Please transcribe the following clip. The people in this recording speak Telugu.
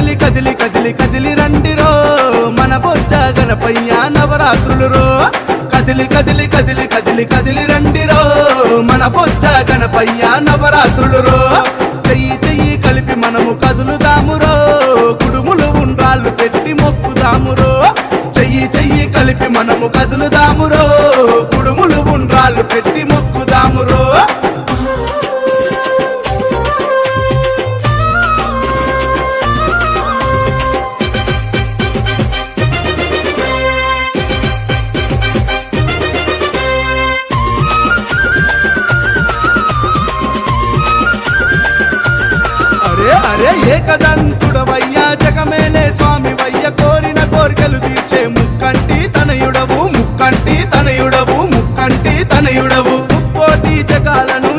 కదిలి కదిలి కదిలి కదిలి రండిరో మన బొజ్జ గణపయ్య నవరాత్రులు రో. కదిలి కదిలి కదిలి కదిలి కదిలి రండిరో మన బొజ్జ గణపయ్య నవరాత్రులు రో. చెయ్యి చెయ్యి కలిపి మనము కదులుదామురో కుడుములు ఉండ్రాళ్ళు పెట్టి మొక్కుదామురో చెయ్యి చెయ్యి కలిపి మనము కదులుదామురో కుడుములు ఉండ్రాళ్ళు పెట్టి రే ఏకదంతుడవయ్యా జగమేలే స్వామి వయ్య కోరిన కోరికలు తీర్చే ముక్కంటి తనయుడవు ముక్కంటి తనయుడవు ముక్కంటి తనయుడవు. ముక్కోటి జగాలను